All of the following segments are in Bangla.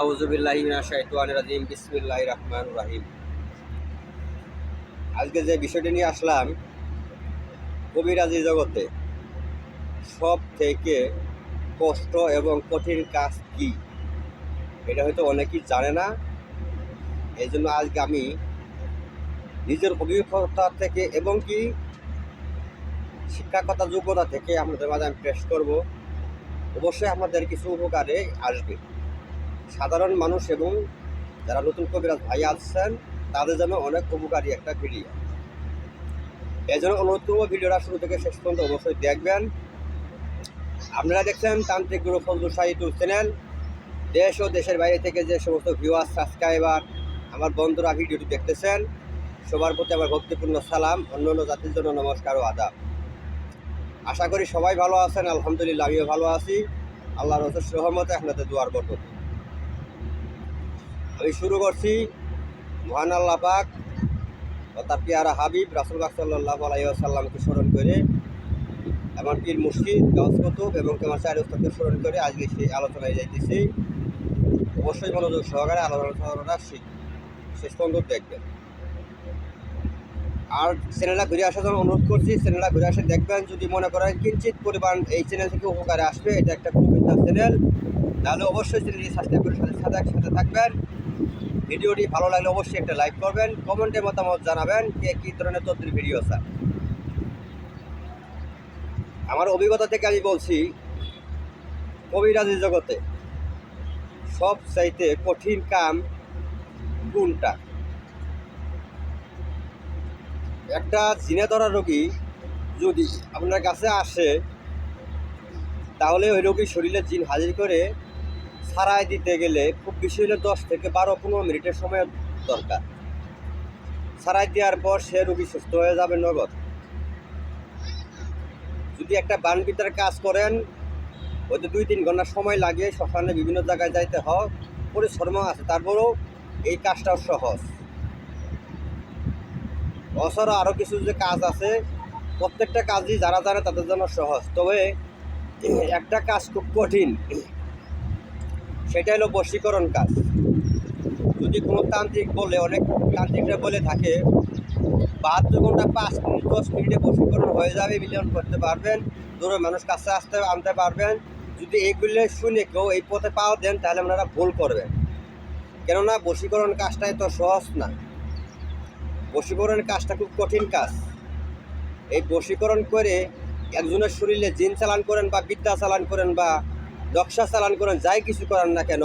আউজুবিল্লাহিম বিসমিল্লাহ রহমান রাহিম। আজকে যে বিষয়টি নিয়ে আসলাম, কবিরাজি জগতে সব থেকে কষ্ট এবং কঠিন কাজ কি? এটা হয়তো অনেকেই জানে না। এই জন্য আজকে আমি নিজের অভিজ্ঞতা থেকে এবং কি শিক্ষাগত যোগ্যতা থেকে আপনাদের মাঝে আমি পেশ করব। অবশ্যই আপনাদের কিছু উপকারে আসবে। সাধারণ মানুষ এবং যারা নতুন কবিরাজ ভাই আছেন তাদের জন্য অনেক উপকারী একটা ভিডিও এই জন্য অনুরোধ করব ভিডিওটা শুরু থেকে শেষ পর্যন্ত অবশ্যই দেখবেন। আপনারা দেখছেন তান্ত্রিক গুরু ফজলুর শাহ ইউটিউব চ্যানেল। দেশ ও দেশের বাইরে থেকে যে সমস্ত ভিউয়ার সাবস্ক্রাইবার আমার বন্ধুরা ভিডিওটি দেখতেছেন, সবার প্রতি আমার ভক্তিপূর্ণ সালাম, অন্য অন্য জাতির জন্য নমস্কার ও আদাব। আশা করি সবাই ভালো আছেন, আলহামদুলিল্লাহ, আমিও ভালো আছি। আল্লাহ রসের সহমতে আপনাদের দুয়ার বরকত। আমি শুরু করছি মহান আল্লাহ পাক ও তার পিয়ারা হাবিব রাসুল রাসুল্লাহ সাল্লাহ আলাইসাল্লামকে স্মরণ করে এমন পীর মুর্শিদ, গাউস এবং কেমার চার উস্তাদকে স্মরণ করে আজকে সেই আলোচনায় যাইতেছি। অবশ্যই মনোযোগ সহকারে আলোচনাটা শি- শেষ পর্যন্ত দেখবেন। আর চ্যানেলটা ঘুরে আসার জন্য অনুরোধ করছি, চ্যানেলটা ঘুরে আসে দেখবেন। যদি মনে করেন কিঞ্চিত পরিমাণ এই চ্যানেল থেকে উপকারে আসবে, এটা একটা পবিত্র চ্যানেল। তাহলে অবশ্যই চ্যানেলটি সাবস্ক্রাইব করে সাথে সাথে থাকবেন। ভিডিওটি ভালো লাগলে অবশ্যই একটা লাইক করবেন, কমেন্টে মতামত জানাবেন কে কী ধরনের তথ্যের ভিডিও চান আমার অভিজ্ঞতা থেকে আমি বলছি, কবিরাজি জগতে সব চাইতে কঠিন কাম কোনটা? একটা জিনে ধরা রোগী যদি আপনার কাছে আসে, তাহলে ওই রোগীর শরীরে জিন হাজির করে সারাই দিতে গেলে খুব বেশি হলে দশ থেকে বারো, পনেরো মিনিটের সময় দরকার। সারাই দেওয়ার পর সে রোগী সুস্থ হয়ে যাবে নগদ। যদি একটা বান বিতার কাজ করেন, হয়তো দুই তিন ঘণ্টা সময় লাগে, শ্মশানে বিভিন্ন জায়গায় যাইতে হয়, পরিশ্রম আছে, তারপরেও এই কাজটাও সহজ। অসরা আরও কিছু যে কাজ আছে, প্রত্যেকটা কাজই যারা জানে তাদের জন্য সহজ। তবে একটা কাজ খুব কঠিন। সেটা হলো বশীকরণ কাজ। যদি কোনো তান্ত্রিক বলে, অনেক তান্ত্রিকরা বলে থাকে, বাহাত্তর ঘণ্টা পাঁচ মিনিট, দশ মিনিটে বশীকরণ হয়ে যাবে, মিলন করতে পারবেন দূরে মানুষ কাছে আসতে, আনতে পারবেন। যদি এইগুলো শুনে কেউ এই পথে পাও দেন, তাহলে আপনারা ভুল করবেন। কেননা বশীকরণ কাজটা এত সহজ না। বশীকরণের কাজটা খুব কঠিন কাজ। এই বশীকরণ করে একজনের শরীরে জিন চালান করেন বা বিদ্যা চালান করেন বা নকশা চালান করেন, যাই কিছু করেন না কেন,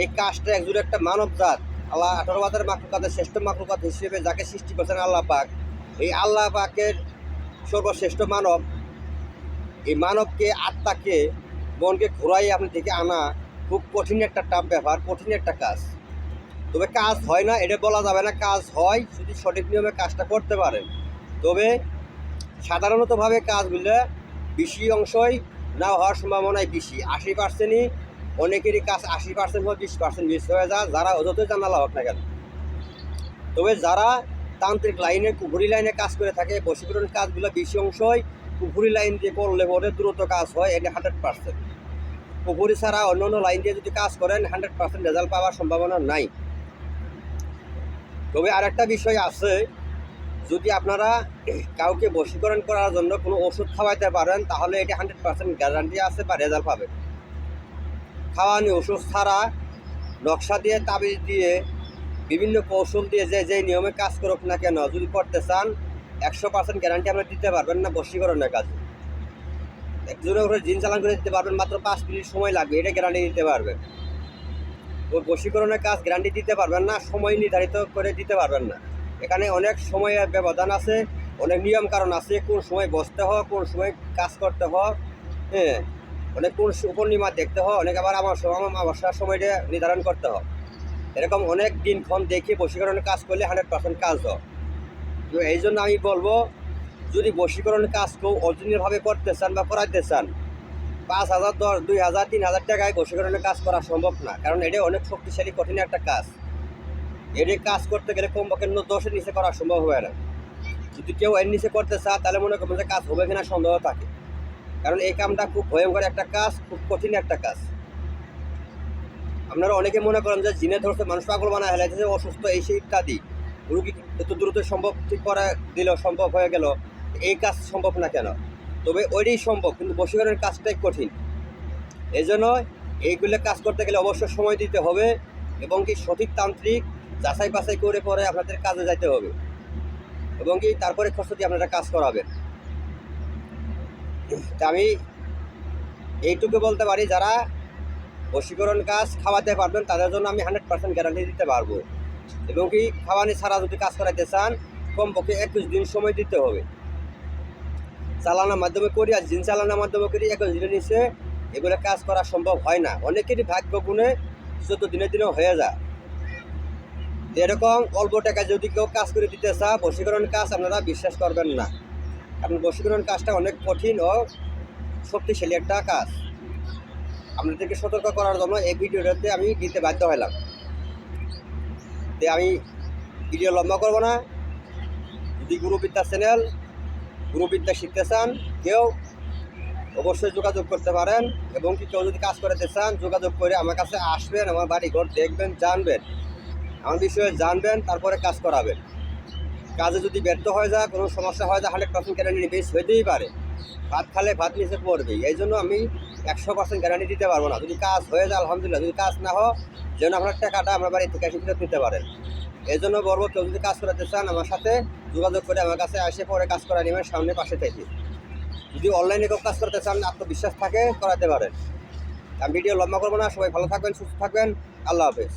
এই কাজটা একজন একটা মানব জাত আল্লাহ আঠারো বাজার মাকলুকাতের শ্রেষ্ঠ মাকলুকাত হিসেবে যাকে সৃষ্টি করেছেন আল্লাহ পাক, এই আল্লাহ পাকের সর্বশ্রেষ্ঠ মানব, এই মানবকে, আত্মাকে, মনকে ঘোরাই আপনি থেকে আনা খুব কঠিন একটা টাপ ব্যাপার, কঠিন একটা কাজ। তবে কাজ হয় না, এটা বলা যাবে না, কাজ হয়, যদি সঠিক নিয়মে কাজটা করতে পারেন। তবে সাধারণতভাবে কাজগুলো বেশি অংশই না হওয়ার সম্ভাবনাই বেশি। আশি পার্সেন্টই অনেকেরই কাজ আশি পার্সেন্ট হোক বিশ পার্সেন্ট মিস হয়ে যায়, যারা যতই জানালা হোক না কেন। তবে যারা তান্ত্রিক লাইনে কুপুরি লাইনে কাজ করে থাকে, বশীকরণ কাজগুলো বেশি অংশই কুপুরি লাইন দিয়ে করলে পরে দ্রুত কাজ হয় এটা হান্ড্রেড পার্সেন্ট কুপুরি ছাড়া অন্য অন্য লাইন দিয়ে যদি কাজ করেন হান্ড্রেড পার্সেন্ট রেজাল্ট পাওয়ার সম্ভাবনা নাই। তবে আরেকটা বিষয় আছে যদি আপনারা কাউকে বশীকরণ করার জন্য কোনো ওষুধ খাওয়াইতে পারেন, তাহলে এটা হান্ড্রেড পার্সেন্ট গ্যারান্টি আছে বা রেজাল্ট পাবেন খাওয়ানি ওষুধ ছাড়া নকশা দিয়ে, তাবিজ দিয়ে, বিভিন্ন কৌশল দিয়ে যে যে নিয়মে কাজ করুক না কেন, যদি করতে চান, একশো পার্সেন্ট গ্যারান্টি আপনারা দিতে পারবেন না বশীকরণের কাজে। একজনের উপরে জিন চালান করে দিতে পারবেন, মাত্র পাঁচ মিনিট সময় লাগবে, এটা গ্যারান্টি দিতে পারবেন। ওই বশীকরণের কাজ গ্যারান্টি দিতে পারবেন না, সময় নির্ধারিত করে দিতে পারবেন না। এখানে অনেক সময়ের ব্যবধান আছে, অনেক নিয়ম কারণ আছে, কোন সময় বসতে হয়, কোন সময় কাজ করতে হয় হ্যাঁ অনেক কোন পূর্ণিমা দেখতে হয়, অনেক আবার আমার অমাবস্যার সময়টা নির্ধারণ করতে হয়। এরকম অনেক দিনক্ষণ দেখে বশীকরণের কাজ করলে হান্ড্রেড পার্সেন্ট কাজ হয়। তো এই জন্য আমি বলব, যদি বশীকরণের কাজ কেউ অরিজিনালভাবে করতে চান বা করাইতে চান, পাঁচ হাজার, দশ, দুই হাজার, তিন হাজার টাকায় বশীকরণের কাজ করা সম্ভব না, কারণ এটা অনেক শক্তিশালী, কঠিন একটা কাজ। এটি কাজ করতে গেলে কমপক্ষে দশের নিচে করা সম্ভব হবে না। যদি কেউ এর নিচে করতে চায়, তাহলে মনে করবেন যে কাজ হবে কিনা সন্দেহ থাকে। কারণ এই কামটা খুব ভয়ঙ্কর একটা কাজ, খুব কঠিন একটা কাজ। আপনারা অনেকে মনে করেন যে জিনে ধরতে মানুষ পাগল বানায় হেলাইতেছে অসুস্থ এই সেই ইত্যাদি রুগী এত দ্রুত সম্ভব ঠিক করা দিল সম্ভব হয়ে গেল, এই কাজ সম্ভব না কেন? তবে ওইটাই সম্ভব, কিন্তু বশীকরণের কাজটাই কঠিন। এই জন্য এইগুলো কাজ করতে গেলে অবশ্যই সময় দিতে হবে এবং কি সঠিক তান্ত্রিক যাচাই বাছাই করে পরে আপনাদের কাজে যাইতে হবে। এবং কি তারপরে খরচ দিয়ে আপনারা কাজ করাবেন। আমি এইটুকু বলতে পারি, যারা বশীকরণ কাজ খাওয়াতে পারবেন, তাদের জন্য আমি হান্ড্রেড পার্সেন্ট গ্যারান্টি দিতে পারব। এবং কি খাওয়ানি ছাড়া যদি কাজ করাইতে চান, কমপক্ষে একুশ দিন সময় দিতে হবে। চালানোর মাধ্যমে করি, আর জিন চালানোর মাধ্যমে করি, একুশ দিনের নিচে এগুলো কাজ করা সম্ভব হয় না। অনেকেরই ভাগ্য গুণে চোদ্দ দিনের দিনেও হয়ে যায়। এরকম অল্প টাকা যদি কেউ কাজ করে দিতে চা বশীকরণ কাজ আপনারা বিশ্বাস করবেন না। কারণ বশীকরণ কাজটা অনেক কঠিন ও শক্তিশালী একটা কাজ। আপনাদেরকে সতর্ক করার জন্য এই ভিডিওটাতে আমি দিতে বাধ্য হলাম। যে আমি ভিডিও লম্বা করব না। যদি গুরুবিদ্যা চ্যানেল, গুরুবিদ্যা শিখতে চান, কেউ অবশ্যই যোগাযোগ করতে পারেন এবং কি কেউ যদি কাজ করাতে চান, যোগাযোগ করে আমার কাছে আসবেন, আমার বাড়ি ঘর দেখবেন, জানবেন। আমার বিষয়ে জানবেন, তারপরে কাজ করাবেন। কাজে যদি ব্যর্থ হয়ে যায়, কোনো সমস্যা হয় যায় হান্ড্রেড গ্যারান্টি বেশ হইতেই পারে। ভাত খালে ভাত নিচে পড়বে এই জন্য আমি একশো পার্সেন্ট গ্যারান্টি দিতে পারব না। যদি কাজ হয়ে যায়, আলহামদুলিল্লাহ, যদি কাজ না হয়, যেন আপনার টাকাটা আমার বাড়ি থেকে এসে নিতে পারেন। এই জন্য বলব কেউ যদি কাজ করাতে চান, আমার সাথে যোগাযোগ করে আমার কাছে আসে পরে কাজ করা নেবেন, সামনে পাশে থেকে। যদি অনলাইনে কেউ কাজ করতে চান, আত্মবিশ্বাস থাকে, করাতে পারেন। আমি ভিডিও লম্বা করব না। সবাই ভালো থাকবেন, সুস্থ থাকবেন। আল্লাহ হাফেজ।